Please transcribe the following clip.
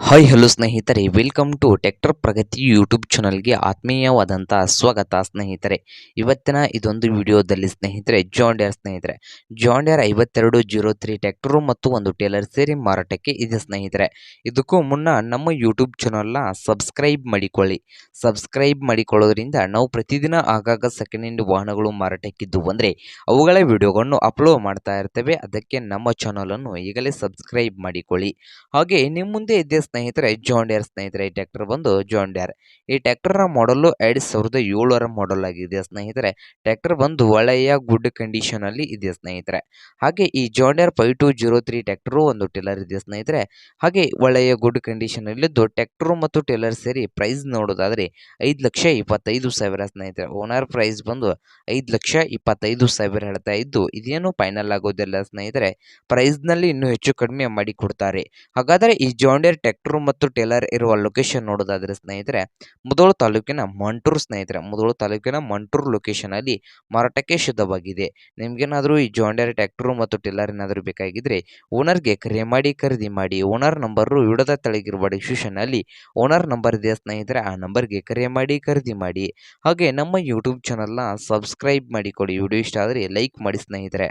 Hi hello ಸ್ನೇಹಿತರೆ. Welcome to tractor Pragati YouTube ಚಾನಲ್ಗೆ ಆತ್ಮೀಯವಾದಂಥ ಸ್ವಾಗತ ಸ್ನೇಹಿತರೆ. ಇವತ್ತಿನ ಇದೊಂದು ವಿಡಿಯೋದಲ್ಲಿ ಸ್ನೇಹಿತರೆ ಜಾಂಡ್ಯಾರ್ ಸ್ನೇಹಿತರೆ. ಜಾಂಡ್ಯಾರ್ ಐವತ್ತೆರಡು ಜೀರೋ ತ್ರೀ ಟ್ಯಾಕ್ಟರು ಮತ್ತು ಒಂದು ಟೇಲರ್ ಸೇರಿ ಮಾರಾಟಕ್ಕೆ ಇದೆ ಸ್ನೇಹಿತರೆ. ಇದಕ್ಕೂ ಮುನ್ನ ನಮ್ಮ ಯೂಟ್ಯೂಬ್ ಚಾನಲ್ನ ಸಬ್ಸ್ಕ್ರೈಬ್ ಮಾಡಿಕೊಳ್ಳಿ. ಸಬ್ಸ್ಕ್ರೈಬ್ ಮಾಡಿಕೊಳ್ಳೋದ್ರಿಂದ ನಾವು ಪ್ರತಿದಿನ ಆಗಾಗ ಸೆಕೆಂಡ್ ಹ್ಯಾಂಡ್ ವಾಹನಗಳು ಮಾರಾಟಕ್ಕಿದ್ದು ಅಂದರೆ ಅವುಗಳ ವಿಡಿಯೋಗಳನ್ನು ಅಪ್ಲೋಡ್ ಮಾಡ್ತಾ ಇರ್ತೇವೆ. ಅದಕ್ಕೆ ನಮ್ಮ ಚಾನಲನ್ನು ಈಗಲೇ ಸಬ್ಸ್ಕ್ರೈಬ್ ಮಾಡಿಕೊಳ್ಳಿ. ಹಾಗೆ ನಿಮ್ಮ ಮುಂದೆ ಇದೆ ಸ್ನೇಹಿತರೆ ಜಾಂಡಿಯರ್ ಸ್ನೇಹಿತರೆ, ಈ ಟ್ಯಾಕ್ಟರ್ ಬಂದು ಜಾಂಡಿಯರ್ ಈ ಟ್ರ್ಯಾಕ್ಟರ್ನ ಮಾಡಲು ಎರಡು ಸಾವಿರದ ಏಳರ ಮಾಡಲ್ ಆಗಿದೆ ಸ್ನೇಹಿತರೆ. ಟ್ಯಾಕ್ಟರ್ ಬಂದು ಒಳ್ಳೆಯ ಗುಡ್ ಕಂಡೀಷನ್ ಅಲ್ಲಿ ಇದೆ ಸ್ನೇಹಿತರೆ. ಹಾಗೆ ಈ John Deere five two zero three tractor ಒಂದು ಟೇಲರ್ ಇದೆ ಸ್ನೇಹಿತರೆ. ಹಾಗೆ ಒಳ್ಳೆಯ ಗುಡ್ ಕಂಡೀಷನ್ ಅಲ್ಲಿದ್ದು ಟ್ರ್ಯಾಕ್ಟರ್ ಮತ್ತು ಟೇಲರ್ ಸೇರಿ ಪ್ರೈಸ್ ನೋಡೋದಾದ್ರೆ ಐದು ಲಕ್ಷ ಇಪ್ಪತ್ತೈದು ಸಾವಿರ ಸ್ನೇಹಿತರೆ. ಓನರ್ ಪ್ರೈಸ್ ಬಂದು ಐದು ಲಕ್ಷ ಇಪ್ಪತ್ತೈದು ಸಾವಿರ ಹೇಳ್ತಾ ಇದ್ದು, ಇದೇನು ಫೈನಲ್ ಆಗೋದಿಲ್ಲ ಸ್ನೇಹಿತರೆ. ಪ್ರೈಸ್ನಲ್ಲಿ ಇನ್ನೂ ಹೆಚ್ಚು ಕಡಿಮೆ ಮಾಡಿ ಕೊಡ್ತಾರೆ ಹಾಗಾದರೆ ಈ ಜಾಂಡಿಯರ್ ಟ್ರ್ಯಾಕ್ಟರ್ ಮತ್ತು ಟೇಲರ್ ಇರುವ ಲೊಕೇಶನ್ ನೋಡೋದಾದ್ರೆ ಸ್ನೇಹಿತರೆ, ಮುದೋಳು ತಾಲೂಕಿನ ಮಂಟೂರು ಸ್ನೇಹಿತರೆ, ಮುದೋಳು ತಾಲೂಕಿನ ಮಂಟೂರು ಲೊಕೇಶನ್ ಅಲ್ಲಿ ಮಾರಾಟಕ್ಕೆ ಶುದ್ಧವಾಗಿದೆ. ನಿಮ್ಗೇನಾದರೂ ಈ ಜಾಂಡಿಯರ್ ಟ್ರ್ಯಾಕ್ಟರ್ ಮತ್ತು ಟೇಲರ್ ಏನಾದರೂ ಬೇಕಾಗಿದ್ರೆ ಓನರ್ಗೆ ಕರೆ ಮಾಡಿ, ಖರೀದಿ ಮಾಡಿ ಓನರ್ ನಂಬರು ವಿಡದ ತಳಗಿರುವ ಡಿಸ್ಕ್ರಿಪ್ಷನ್ ಅಲ್ಲಿ ಓನರ್ ನಂಬರ್ ಇದೆ ಸ್ನೇಹಿತರೆ, ಆ ನಂಬರ್ಗೆ ಕರೆ ಮಾಡಿ, ಖರೀದಿ ಮಾಡಿ. ಹಾಗೆ ನಮ್ಮ ಯೂಟ್ಯೂಬ್ ಚಾನಲ್ನ ಸಬ್ಸ್ಕ್ರೈಬ್ ಮಾಡಿಕೊಡಿ. ವಿಡಿಯೋ ಇಷ್ಟ ಆದರೆ ಲೈಕ್ ಮಾಡಿ ಸ್ನೇಹಿತರೆ.